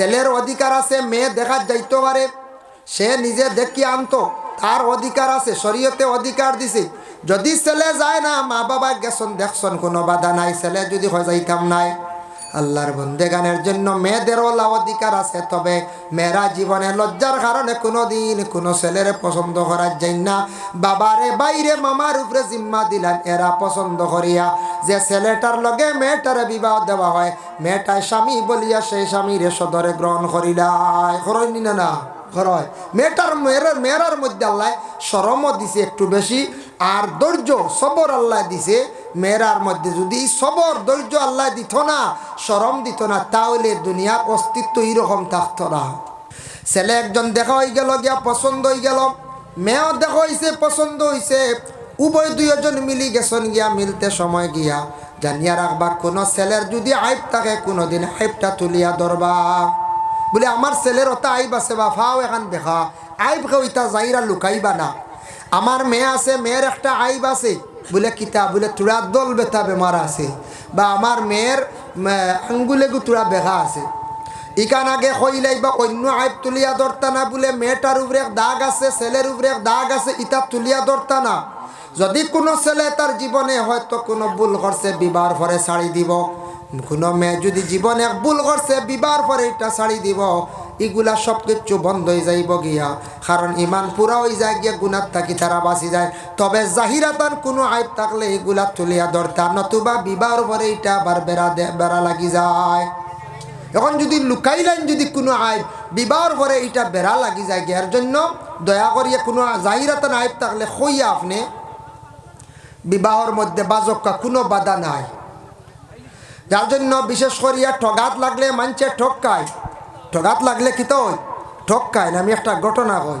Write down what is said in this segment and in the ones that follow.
ছেলের অধিকার আছে, মেয়ে দেখা যাইতে পারে। সে নিজে দেখি আনতো, তার অধিকার আছে, শরীয়তে অধিকার দিছে। যদি ছেলে যায় না মা বাবা গেছন দেখছন, কোনো বাধা নাই। ছেলে যদি হয় যাইতাম নাই। আল্লাহর বন্দেগানের জন্য মেয়েদেরও অধিকার আছে। তবে মেয়েরা জীবনে লজ্জার কারণে কোনো দিন কোনো ছেলের পছন্দ করার যাই না। বাবারে, বাইরে মামার উপরে জিম্মা দিলেন, এরা পছন্দ করিয়া। যে ছেলেটার লগে মেয়েটারে বিবাহ দেওয়া হয় মেয়েটায় স্বামী বলিয়া সেই স্বামীরে সদরে গ্রহণ করিলাই। করইনি না না হয় মেয়েটার মেয়ের, মেয়েরার মধ্যে আল্লাহ সরমও দিছে একটু বেশি, আর ধৈর্য, সবর আল্লাহ দিছে। মেয়েরার মধ্যে যদি সবর ধৈর্য আল্লাহ দিত না সরম দিত না, তাহলে দুনিয়ার অস্তিত্ব এইরকম থাকতো না। ছেলে একজন দেখা হয়ে গেল, গিয়া পছন্দ হয়ে গেল, মেয়েও দেখা হয়েছে পছন্দ হয়েছে উভয় দুইজন মিলি গেছেন গিয়া, মিলতে সময় গিয়া। জানিয়া রাখবা, কোনো ছেলের যদি আইব থাকে, কোনোদিন আইবটা তুলিয়া ধরবা। বলে, আমার ছেলের ওটা আইব আছে বা ফাও এখান দেখা। আইব ওইটা যাইরা লুকাইবা না। আমার মেয়ে আছে, মেয়ের একটা আইব আছে বলে কিতা বলে তোরা দল বেতা বেমার আছে। বা আমার মেয়ের আঙ্গুলে তোরা বেঘা আছে। ইকান আগে কইলাই বা অন্য আইব তুলিয়া ধরতা না বলে মেয়েটার উপরে দাগ আছে ছেলের উপরে দাগ আছে ইটা তুলিয়া ধরতা না। যদি কোনো ছেলে তার জীবনে হয়তো কোনো ভুল করছে বিবাহ পরে ছাড়ি দিব। কোনো মেয়ে যদি জীবনে ভুল করছে বিবাহ পরে এটা ছাড়ি দিব। এগুলা সব কিছু বন্ধ হয়ে যাইব গিয়া। কারণ ইমান পুরা হয়ে যায় গিয়া গুণার থাকি তারা বাঁচি যায়। তবে জাহিরাতান কোনো আইব থাকলে এগুলা তুলিয়া ধরতা, নতুবা বিবাহ পরে এটা আবার বেড়া বেড়া লাগি যায়। এখন যদি লুকাইলেন যদি কোনো আইব বিবাহর পরে এটা বেড়া লাগি যায় এর জন্য দয়া করিয়া কোনো জাহিরাতান আইব থাকলে হইয়া আপনি, বিবাহর মধ্যে বাজক্কা কোনো বাধা নাই। যার জন্য বিশেষ করিয়া ঠগাত লাগলে মানছে ঠকায়। ঠগাত লাগলে কি তো ঠকায় না আমি একটা ঘটনা কই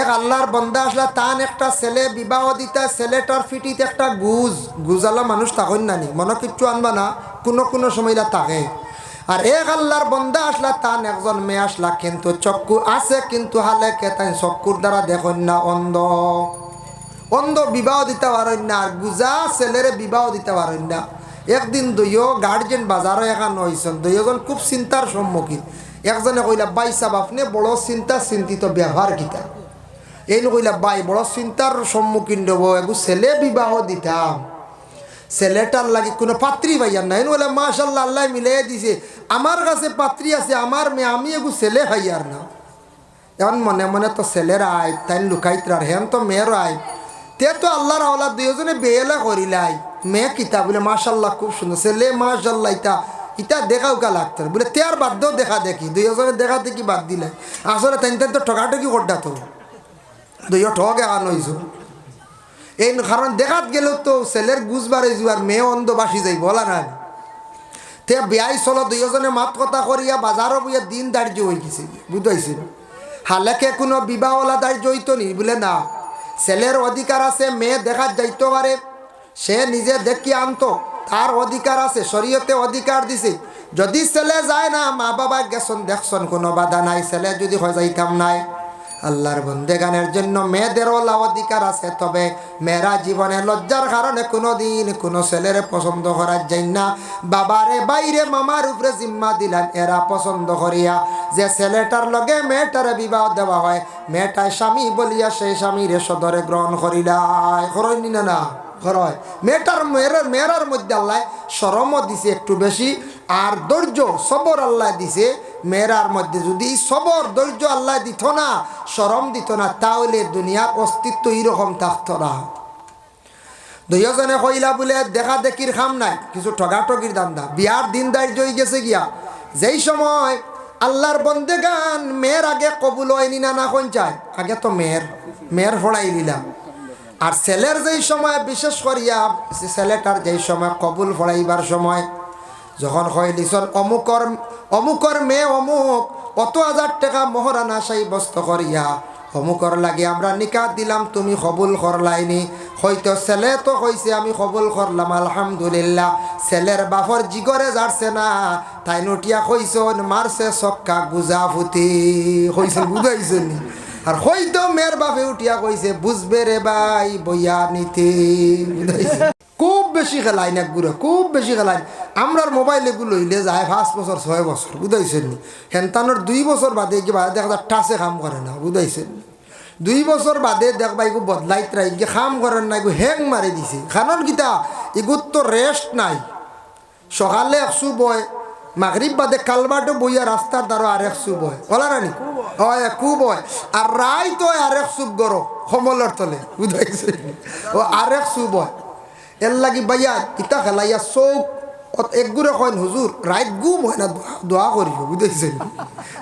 এক আল্লাহর বন্দা আসলে, তান একটা ছেলে, বিবাহ দিতা ছেলেটার ফিটিত একটা গুজ গুজালা মানুষ তখন নানি। মনে কিচ্ছু আনবা না, কোনো কোনো সময়টা তাকে আর এক আল্লাহর বন্দা আসলা, তান একজন মেয়ে আসলা, কিন্তু চক্ষু আছে, কিন্তু হালে কে তাই চক্ষুর দ্বারা দেখুন না, অন্ধ। অন্ধ বিবাহ দিতে পারেন না আর গুজা ছেলেরে বিবাহ দিতে পারেন না। একদিন দইও গার্জেন বাজারও এখান হয়েছেন দইজন খুব চিন্তার সম্মুখীন একজনে কইলা, বাই সাব, আপনি বড় চিন্তা চিন্তিত ব্যবহার কিতা? এই কইলা, বাই, বড় চিন্তার সম্মুখীন দেবো এগু ছেলে বিবাহ দিতাম। ছেলেটার লাগে কোনো পাত্রী ভাইয়ার নাই বলে মাশাল্লাহ আল্লাহ মিলাই দিছে। আমার কাছে পাত্রী আছে, আমার মেয়ে, আমি এগু ছেলে ভাইয়ার না। এখন মনে মনে তো ছেলের আয় তাই লুকাইতরার, হেন তো মেয়ের আয় তে তো আল্লাহর আওলা দুইজনে বেয়েলা করিলাই। মেয়ে কিতা? বলে মাশাল্লাহ খুব সুন্দর। ছেলে মাশাল্লাহ ইতা ইটা দেখাও কা লাগতো বলে তে আর দিয়েও দেখা দেখি। দুইজনে দেখা দেখি বাদ দিলে? আসলে তাই তো ঠকাঠকি করডা তো। দুইও ঠক এখান এই কারণ দেখাত গেলেও তো ছেলের গুজ বাড়ে যার মেয়ে অন্ধ বাসি যাই বলা না তে বিয়াই চলো দুইজনে মাত কথা করিয়া বাজারও বইয়া দিন দার্য হয়ে গেছে বুঝাইছিল হালেকে কোনো বিবাহওয়ালা দার্য হইতো নি? বলে না। ছেলের অধিকার আছে মেয়ে দেখা যাইতে পারে সে নিজে দেখি আনতো। তার অধিকার আছে, শরীয়তে অধিকার দিছে। যদি ছেলে যায় না, মা বাবা গেছন, দেখছন, কোনো বাধা নাই, ছেলে যদি যাইতাম নাই। আল্লাহর বন্দে গানের জন্য মেয়েদেরও লা অধিকার আছে, তবে মেয়েরা জীবনে লজ্জার কারণে কোনো দিন কোনো ছেলের পছন্দ করার যাই না। বাবারে, বাইরে মামার উপরে জিম্মা দিলেন, এরা পছন্দ করিয়া। যে ছেলেটার লগে মেয়েটারে বিবাহ দেওয়া হয় মেয়েটায় স্বামী বলিয়া সেই স্বামীরে সদরে গ্রহণ করিলাই করইনি না না? হয়। মেয়েটার মেয়ের মেয়েরার মধ্যে আল্লাহ সরমও দিছে একটু বেশি, আর ধৈর্য, সবর আল্লাহ দিছে। মেয়েরার মধ্যে যদি সবর, ধৈর্য আল্লাহ দিত না সরম দিত না, তাহলে দুনিয়ার অস্তিত্ব এইরকম থাকতো না। দুইজনে কইলা বলে, দেখা দেখির খাম নাই। কিছু ঠগা ঠগাঠগির দান্দা। বিয়ার দিন দায়িত্ব হয়ে গেছে গিয়া। যেই সময় আল্লাহর বন্দে গান মেয়ের আগে কবুল হয়নি না না কোন চায়। আগে তো মেয়ের মেয়ের ফড়াই নিলাম। আর ছেলের যেই সময়, বিশেষ করিয়া ছেলেটার যেই সময় কবুল ফড়াইবার সময়, যখন হয় লিসন, অমুকর অমুকর মেয়ে অমুক, অত হাজার টাকা মহরানা সাব্যস্ত করিয়া, অমুকর লাগে আমরা নিকাত দিলাম, তুমি কবুল করলাইনি। হয়তো ছেলে তো কইছে, আমি কবুল করলাম, আলহামদুলিল্লাহ। ছেলের বাফর জিগরে যাচ্ছে না, তাই নটিয়া কইসন মারছে সক্কা গুজা ফুটি কইছে, বুঝাইছেন আর হয়তো মেয়ের বাপে উঠিয়া কইছে, বুঝবে রে ভাই, বইয়া নিতে। খুব বেশি খেলাইন একগুলো খুব বেশি খেলাইন আমরার মোবাইল এগুলো হইলে যায় পাঁচ বছর, ছয় বছর, বুঝাইছেন নি? হেনতানোর দুই বছর বাদে কি বাদে দেখা যায় টাচে কাম করে না, বুঝাইছেন নি? দুই বছর বাদে দেখবা এগু বদলাইত রাই যে খাম করেন না এগু হ্যাং মারি দিছে। খানর গীতা এগুর তো রেস্ট নাই। সকালে একশো বয় মাগরিব বাদে কালবাটো বইয়া রাস্তার দ্বারা আর একশো বয় ওলা রানি হয় কু বয় আর রাই তো আর এক সুপ গরো সমলের তলে বুঝাইছে ও আর এক সু বয় এর লাগি বাইয়া, ইতা খেলাইয়া চৌক একগুড়ে কইন হুজুর রাইত গুম হয় না দোয়া- দোয়া করিব বুঝাইছে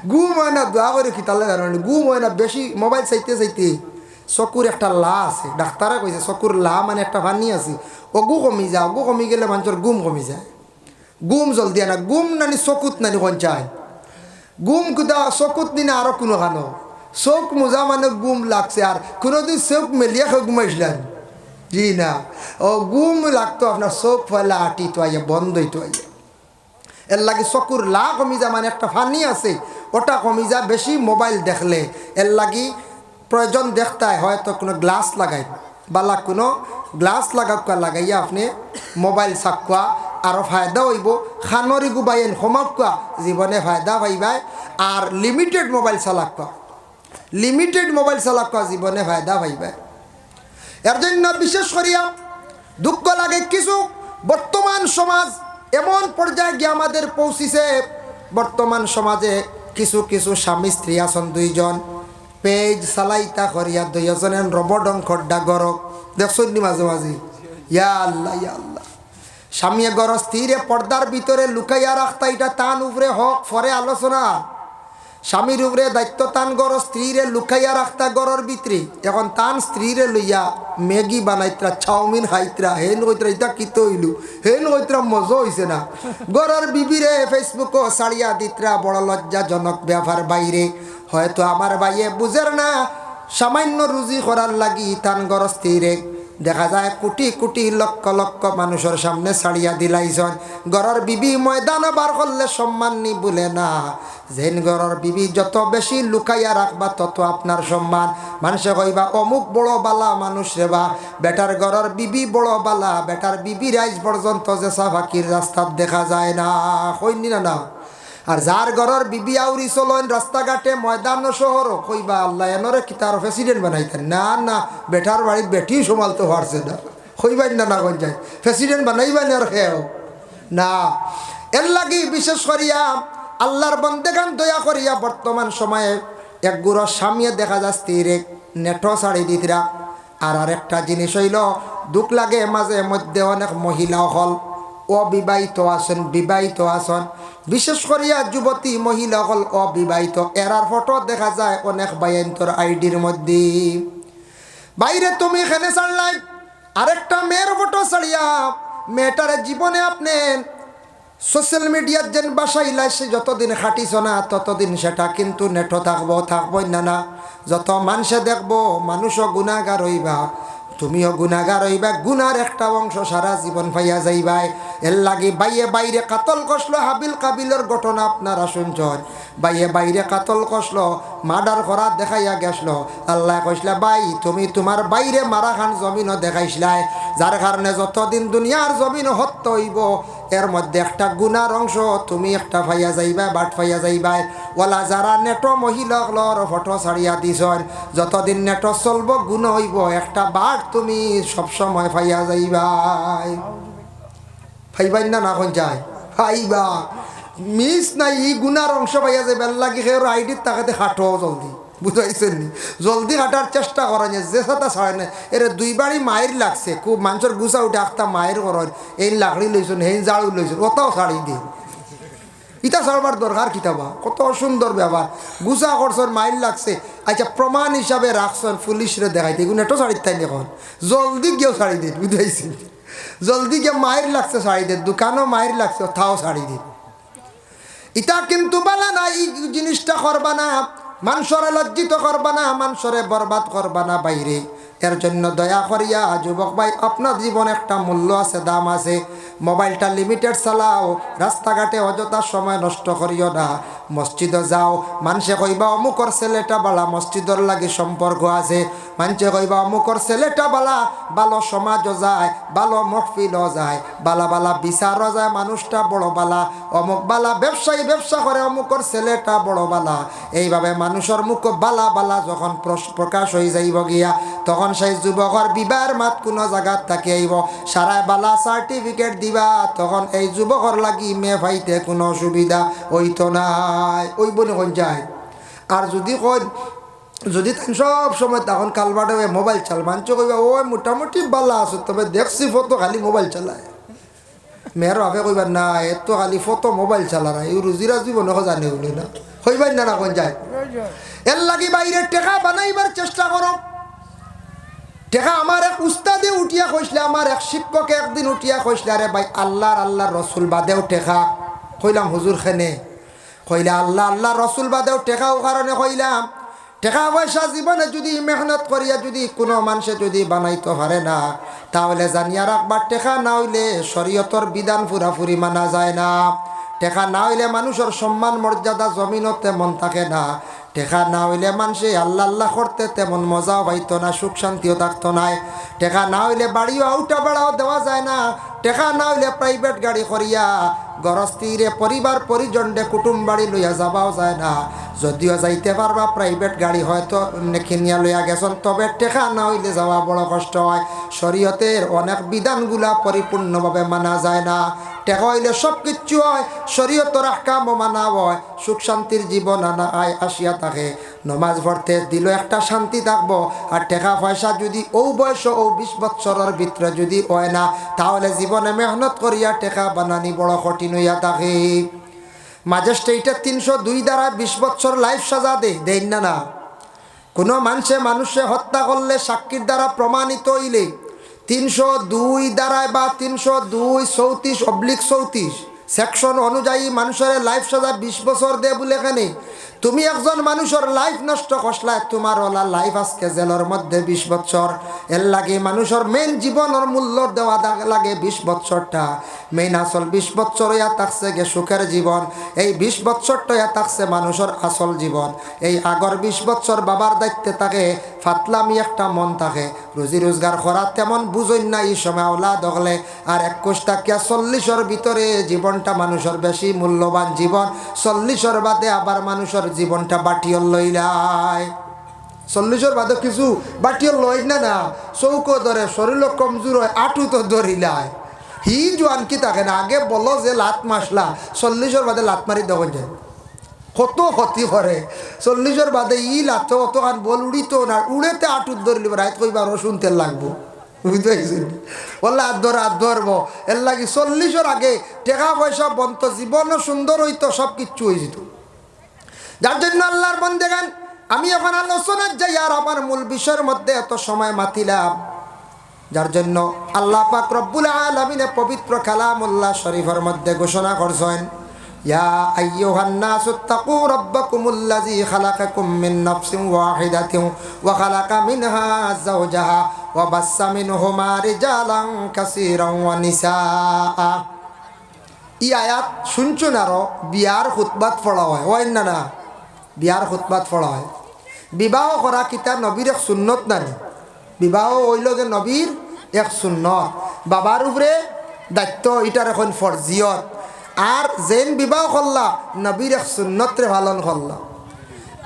গুম হয় না দোয়া করি কিতালে জানি গুম হয় না বেশি মোবাইল চাইতে চাইতে চকুর একটা লা আছে। ডাক্তারে কইছে চকুর লা মানে একটা পানি আছে। অগু কমি যায় অগু কমি গেলে মানুষের গুম কমি যায়। গুম জলদি আনা, গুম নানি চকুত নানি কঞ্চায়। গুম কুদা, চকুত নিনা আরও কোনো খানো চোখ মোজা মানে গুম লাগছে আর কোনোদিন চোখ মেলিয়া খেয়ে ঘুমাইছিলেন জি না। ও গুম লাগতো আপনার চোখ ফেলা আটি তো আইয়া বন্ধই তো আইয়া এর লাগে চকুর লা কমি যা মানে একটা ফানি আছে। ওটা কমি যা বেশি মোবাইল দেখলে। এর লাগি প্রয়োজন দেখতায় হয়তো কোনো গ্লাস লাগাই। বালা কোনো গ্লাস লাগাকুয়া লাগাইয়া আপনি মোবাইল চাকুয়া আরও ফায়দা হইব। খানরি গুবাইন সমাকুয়া জীবনে ফায়দা পাইবাই। আর লিমিটেড মোবাইল চালাকুয়া লিমিটেড মোবাইল চালাকুয়া জীবনে ফায়দা পাইবাই। এর জন্য বিশেষ করিয়া দুঃখ লাগে কিছু। বর্তমান সমাজ এমন পর্যায়ে গিয়ে আমাদের পৌঁছিছে। বর্তমান সমাজে কিছু কিছু স্বামী স্ত্রী আছেন দুইজন। পেজ চালাইতা করিয়া দুইজনের রবডং খড্ডা গরক দেখছেন মাঝে মাঝে ইয়া আল্লাহ ইয়া স্বামীয়ে গর স্ত্রীরে পর্দার ভিতরে লুকাইয়া রাখতা, এটা তান উপরে হক ফরে আলোচনা। স্বামীর উপরে দায়িত্ব তান গর স্ত্রীরে লুকাইয়া রাখতা গরর ভিতরে। এখন তান স্ত্রীরে লইয়া ম্যাগি বানাইত্রা, চাউমিন খাইত্রা, হেন কইত্রা ইতা কিত হইলু হেন কইত্রা মজা হইছে না। গরর বিবিরে ফেসবুকও সারিয়া দিত্রা, বড় লজ্জাজনক ব্যাপার বাইরে। হয়তো আমার বাইয়ে বুঝের না, সামান্য রুজি করার লাগি তান গর স্ত্রীরে দেখা যায় কোটি কোটি লক্ষ লক্ষ মানুষের সামনে ছাড়িয়া দিলাইছন। গড়র বিবি ময়দান বার করলে সম্মান নি বলে না। যেন গড়র বিবি যত বেশি লুকাইয়া রাখবা, তত আপনার সম্মান। মানুষে কইবা, অমুক বড় বালা মানুষ রে বা, বেটার গড়র বিবি বড় বালা, বেটার বিবি রাইজ পর্যন্ত যে সাফাকির রাস্তাত দেখা যায় না। কইনি না না। আর যার ঘরের বিবি আউরি চলন রাস্তাঘাটে ময়দান শহর কইবা আল্লাহ এনরে কি তার প্রেসিডেন্ট বানাইতেন না না বেটার বাড়ির বেটি সমালতে পারছে না কইবাই না না যায়। প্রেসিডেন্ট বানাইবেন আর খেয়েও না। এর লাগি বিশেষ করিয়া আল্লাহর বন্দেগান দয়া করিয়া বর্তমান সময়ে এক গুড়ো স্বামীয়ে দেখা যায় স্ত্রীরে নেটো শাড়ি দিতরা আর আরেকটা জিনিস হইল, দুঃখ লাগে মাঝে মধ্যে অনেক মহিলা হল। অবিবাহিত আছেন, বিবাহিত আছেন। বিশেষ করিয়া যুবতী মহিলা হল অবিবাহিত। এরার ফটো দেখা যায় অনেক বায়ন্তর আইডির মধ্যে। বাইরে তুমি এখানে ছাড়লাই আরেকটা মেয়ের ফটো ছাড়িয়া মেয়েটার জীবনে আপনি সোশ্যাল মিডিয়ার যেন বাসাইলাই সে যতদিন খাটিছ না, ততদিন সেটা কিন্তু নেটো থাকব, থাকবই না না। যত মানুষে দেখব মানুষও গুণাগার হইবা। তুমিও গুণাগার হইবা, গুনার একটা অংশ সারা জীবন পাইয়া যাইবাই। এর লাগে বাইয়ে বাইরে কাতল কষল, হাবিল কাবিলের ঘটনা আপনারা শুনছেন বাইয়ে বাইরে কাতল কষল, মার্ডার করা দেখাইয়া গেছল আল্লাহ কইসলা বাই তুমি তোমার বাইরে মারা খান জমিনও দেখাইছিলাই যার কারণে যতদিন দুনিয়ার জমিন হত্য হইব এর মধ্যে একটা গুনার অংশ, তুমি একটা ফাইয়া যাইবা, বাট ফাইয়া যাইবাই। ওলা যারা নেটো মহিলাগুলোর ফটো ছাড়িয়া দিছন যতদিন নেটো চলব গুণ হইব, একটা বাট তুমি সবসময় ফাইয়া যাইবাই। ফাইবাই না না কোন যায়? ফাইবা। মিস নাই, ই গুনার অংশ পাইয়া যাবে লাগি খেয়ে আইডির তাকাতে হাঁটো জলদি। বুঝাইছেন নি? জলদি হাঁটার চেষ্টা করেন যে সাথে ছাড়ে না, এর দুইবারই মায়ের লাগছে। খুব মানুষের গুছা উঠে আখতা মায়ের করেন এই লাকড়ি লইছেন, এই জাড়ু লইছেন, ওটাও ছাড়ি দিন। ইটা ছাড়বার দরকার কিতাবা কত সুন্দর ব্যাপার। গুছা করছেন মাইল লাগছে। আচ্ছা প্রমাণ হিসাবে রাখছেন, পুলিশরে দেখাইতে। এগুলো এটো ছাড়ি তাই এখন? জলদি গিয়েও ছাড়ি দিন, বুঝাইছেন জলদি গিয়ে মায়ের লাগছে শাড়ি দিন। দোকানও মায়ের লাগছে তাও শাড়ি দিন। ইটা কিন্তু বালা না এই জিনিসটা করবা না। মানুষরে লজ্জিত করবা না মানুষরে বরবাদ করবা না বাইরে। এর জন্য দয়া করিয়া, যুবক ভাই, আপনার জীবন একটা মূল্য আছে, দাম আছে। মোবাইলটা লিমিটেড চালাও, রাস্তাঘাটে অযথা সময় নষ্ট করিও না। মসজিদে যাও। মানুষে কইবা, অমুকর ছেলেটা বালা, মসজিদর লাগে সম্পর্ক আছে। মানুষে কইবা, অমুকর ছেলেটা বালা ভালো সমাজও যায় ভালো মহফিলও যায়, বালা বালা বিচারও যায়, মানুষটা বড় বালা। অমুক বালা ব্যবসায়ী ব্যবসা করে, অমুকর ছেলেটা বড় বালা। এইভাবে মানুষের মুখ বালা বালা যখন প্রকাশ হয়ে যাইব গিয়া, তখন সেই যুবকর বিবাহের মাত কোনো জায়গাত থাকি আইব। সারায় বালা সার্টিফিকেট দিবা, তখন এই যুবকর লাগি মেয়ে ভাইতে কোনো অসুবিধা হইতো নাই ওই বলে কোন যায়। আর যদি কই যদি সব সময় তখন কালবাটে মোবাইল চাল, মানছো কইবা, ওই মোটামুটি বালা আছে, তবে দেখছি ফটো খালি মোবাইল চালায়। মেয়ের আগে কইবার, না এত খালি ফটো মোবাইল চালা না, এই রুজিরা জীবন জানে উনি না। হইবার না না কোন যায়। এর লাগি বাইরে টেকা বানাইবার চেষ্টা করো। টেকা আমার এক উস্তাদে উঠিয়া কইসলে, আমার এক শিক্ষকে একদিন উঠিয়া কইসলে, আরে ভাই, আল্লাহর আল্লাহর রসুল বাদেও টেকা। কইলাম, হুজুর খেনে। কইলা, আল্লাহ আল্লাহ, রসুল বাদেও টেকাও কারণে কইলাম। টেকা পয়সা জীবনে যদি মেহনত করিয়া যদি কোনো মানুষে যদি বানাইতে পারে না, তাহলে জানিয়া রাখবার টেকা না হইলে শরীয়তর বিধান ফুরাফুরি মানা যায় না। টেকা না হইলে মানুষের সম্মান, মর্যাদা জমিনও তেমন থাকে না। টেকা না হইলে মানুষে আল্লাহ আল্লাহ করতে তেমন মজাও পাইতো না, সুখ শান্তিও থাকতো না। টেকা না হইলে বাড়িও আউটা বেড়াও দেওয়া যায় না। টেকা না হইলে প্রাইভেট গাড়ি করিয়া গরস্তিরে পরিবার পরিজনডে কুটুম বাড়ি লইয়া যাবাও যায় না। যদিও যাইতে পারবা, প্রাইভেট গাড়ি হয়তো নেখিনিয়া লইয়া গেছেন, তবে টেকা না হইলে যাওয়া বড় কষ্ট হয়। শরীয়তের অনেক বিধানগুলা পরিপূর্ণভাবে মানা যায় না। টেকা হইলে সব কিচ্ছু হয়, শরীয়তর আহকামও মানা হয়, সুখ শান্তির জীবন আনা আয় আসিয়া থাকে। নমাজ পড়তে দিল একটা শান্তি থাকব, আর টাকা পয়সা যদি ও বয়স ও বিশ বৎসরের ভিতরে যদি হয় না, তাহলে জীবনে মেহনত করিয়া টেকা বানানি বড় কঠিন হইয়া থাকে। ম্যাজিস্ট্রেটে তিনশো দুই দ্বারা বিশ বছর লাইফ সাজা দে, দেন না না। কোনো মানুষে মানুষে হত্যা করলে সাক্ষীর দ্বারা প্রমাণিত হইলে তিনশো দুই দ্বারায় বা তিনশো দুই চৌত্রিশ অবলিক চৌত্রিশ সেকশন অনুযায়ী মানুষের লাইফ সাজা বিশ বছর দে বলে এখানে। তুমি একজন মানুষের লাইফ নষ্ট করলায় তোমার ওলা লাইফ আজকে জেলের মধ্যে বিশ বছর। এর লাগে মানুষের মেন জীবনের মূল্য দেওয়া লাগে বিশ বছরটা। মেইন আসল বিশ বছর ইয়া থাকছে গে সুখের জীবন। এই বিশ বছরটা ইয়া থাকছে মানুষের আসল জীবন। এই আগর বিশ বছর বাবার দায়িত্বে থাকে, ফাতলামি একটা মন থাকে। রুজি রোজগার করা তেমন বুঝই না এই সময় ওলা দখলে আর একুশ টাকিয়া চল্লিশের ভিতরে জীবনটা মানুষের বেশি মূল্যবান জীবন, চল্লিশের বাদে আবার মানুষের জীবনটা বাটিয়ল লইলায় চল্লিশের বাদে কিছু বাটিয়ল লই না না, চৌকো ধরে শরীর কমজোর হয় আটু তো ধরিলায় হি জোয়ান কি থাকে না, আগে বলো যে লাত মাসলা, চল্লিশের বাদে লাত মারি দেখুন যায়। কত ক্ষতি করে। চল্লিশের বাদে ই লাতো অত কান বল উড়িত না উড়েতে আটুত ধরলি রাত কইবার শুনতে লাগবো। বুঝতে পারছেন বললে হাত ধর হাত ধরবো এর লাগি চল্লিশের আগে টাকা পয়সা বন্ত জীবনও সুন্দর হইতো সব কিচ্ছু হয়ে যেত যার জন্য আল্লাহর বন্দে গান, আমি এখন আলোচনার যাই আর আমার মূল বিষয়ের মধ্যে এত সময় মাতিলাম। যার জন্য আল্লাহ পাক রব্বুল আলমিনে পবিত্র কালামুল্লাহ শরীফের মধ্যে ঘোষণা করছেন ইয়া আইয়ুহান নাসু তাকু রাব্বাকুমুল্লাযী খালাকাকুম মিন নাফসিন ওয়াহিদাতিন ওয়া খালাকা মিনহা যাওজাহা ওয়া বাসসা মিনহুমা রিজালান কাসীরান ওয়া নিসাআ। ই আয়াত শুনছুন আরও বিয়ার খুতবাত পড়া হয়। ওই না না? বিয়ার খুতবাত পড়া হয়। বিবাহ করা কিতা নবীর এক সুন্নত নানি বিবাহ হইল যে নবীর এক সুন্নত। বাবার উপরে দায়িত্ব এটার এখন ফরজিয়ত। আর জেন বিবাহ করলা, নবীর সুন্নতরে পালন করলা।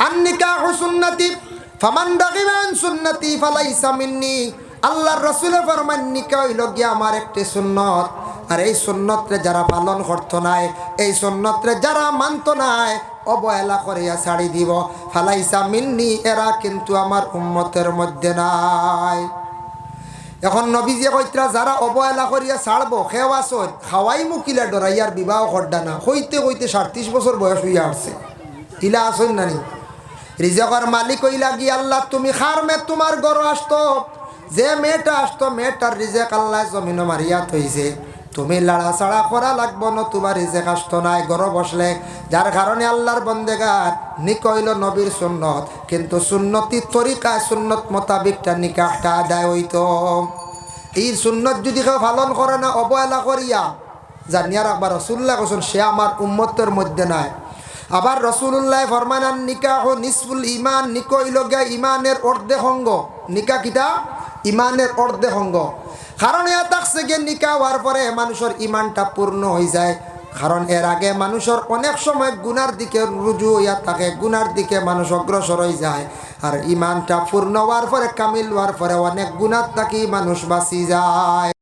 আন্নিকা সুন্নতি, ফামান দাগিমান সুন্নতি ফালাইসা মিন্নি। আল্লাহর রসুলে ফরমান নিকা হইল গিয়া আমার একটি সুন্নত। আর এই সুন্নতরে যারা পালন করতো নাই, এই সুন্নতরে যারা মানতো নাই, অবহেলা করিয়া ছাড়ি দিব। ফালাইসা মিন্নি, এরা কিন্তু আমার উম্মতের মধ্যে নাই। এখন নবীজিয়ে কইতরা যারা অবহেলা করিয়া ছাড়বো খেওয়া সর খাওয়াই মুকিলা ডরাইয়ার বিবাহ খড্ডা না হইতে হইতে সাতত্রিশ বছর বয়স হইয়া আসছে ইলা আসন নানি। রিজকর মালিক হইলা গিয়া আল্লাহ, তুমি খার মে তোমার গড় আসতো যে মেয়েটা আসতো মেয়েটার রিজেক আল্লাহ জমিন মারিয়া থইছে তুমি লাড়াছাড়া করা লাগবো নতুবা রিজে কাষ্ট নাই, গর বসলে। যার কারণে আল্লাহর বন্দেগার নিকইল নবীর সুন্নত, কিন্তু সুন্নতি তরিকায় সুন্নত মোতাবিকটা নিকাহটা আদায় হইতো। এই সুন্নত যদি কেউ পালন করে না, অবহেলা করিয়া, জানিয়া রাখবা রসুল্লাহ কোসন সে আমার উম্মতের মধ্যে নাই। আবার রসুল্লাহ ফরমানান নিকাহ নিসফুল ইমান নিকইল গিয়া ইমানের অর্ধে অঙ্গ। নিকা কিতা? ইমানের অর্ধে অঙ্গ। কারণ এ থাকছে গিয়ে নিকা হওয়ার পরে মানুষের ইমানটা পূর্ণ হয়ে যায়। কারণ এর আগে মানুষের অনেক সময় গুনার দিকে রুজু হইয়া থাকে, গুনার দিকে মানুষ অগ্রসর হয়ে যায়। আর ইমানটা পূর্ণ হওয়ার পরে, কামিল হওয়ার পরে অনেক গুণার থাকি মানুষ বাঁচি যায়।